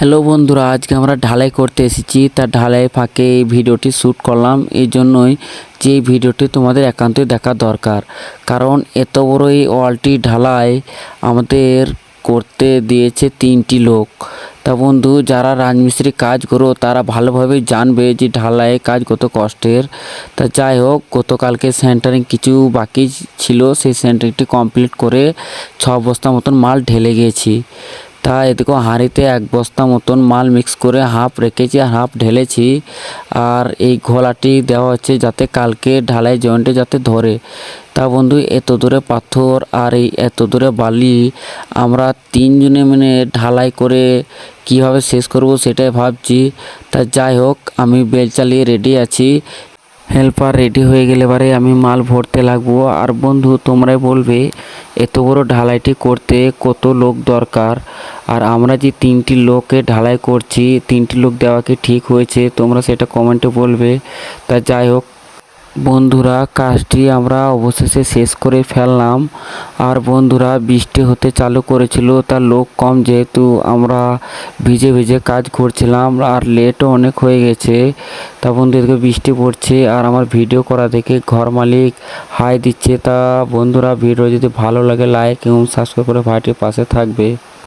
Hello বন্ধুরা, আজকে আমরা ঢালাই করতে এসেছি। তা ঢালাই ফাঁকে এই ভিডিওটি শ্যুট করলাম। এই জন্যই যে ভিডিওটি তোমাদের একান্তই দেখা দরকার। কারণ এত বড় এই ওয়ালটি ঢালাই আমাদের করতে দিয়েছে তিনটি লোক। তা বন্ধু, যারা রাজমিস্ত্রি কাজ করো, তারা ভালোভাবে জানবে যে ঢালাই কাজ কত কষ্টের। তা যাই হোক, গতকালকে সেন্টারিং কিছু বাকি ছিল, সেই সেন্টারিংটি কমপ্লিট করে ছ বস্তা মতন মাল ঢেলে গিয়েছি তা এদিকে হাঁড়িতে এক বস্তা মতন মাল মিক্স করে হাফ রেখেছি আর হাফ ঢেলেছি। আর এই ঘোলাটি দেওয়া হচ্ছে যাতে কালকে ঢালাই জয়েন্টে যাতে ধরে। তা বন্ধু, এত দূরে পাথর আর এই এত দূরে বালি, আমরা তিনজনে মানে ঢালাই করে কীভাবে শেষ করব সেটাই ভাবছি। তা যাই হোক, আমি বেল চালিয়ে রেডি আছি। হেল্পার রেডি হয়ে গেলে এবারে আমি মাল ভরতে লাগবো। আর বন্ধু, তোমরাই বলবে, এত বড় ঢালাইটি করতে কত লোক দরকার? আর আমরা যে তিনটি লোককে ঢালাই করছি, তিনটি লোক দেওয়া কি ঠিক হয়েছে? তোমরা সেটা কমেন্টে বলবে। তা যাই হোক, বন্ধুরা, কাজটি আমরা অবশেষে শেষ করে ফেললাম। আর বন্ধুরা, বৃষ্টি হতে চালু করেছিল তার লোক কম যেহেতু আমরা ভিজে ভিজে কাজ করছিলাম, আর লেটও অনেক হয়ে গেছে। তা বন্ধু এদিকে বৃষ্টি পড়ছে, আর আমার ভিডিও করা দেখে ঘর মালিক হাই দিচ্ছে। তা বন্ধুরা, ভিডিও যদি ভালো লাগে লাইক এবং সাবস্ক্রাইব করে ভাইটির পাশে থাকবে।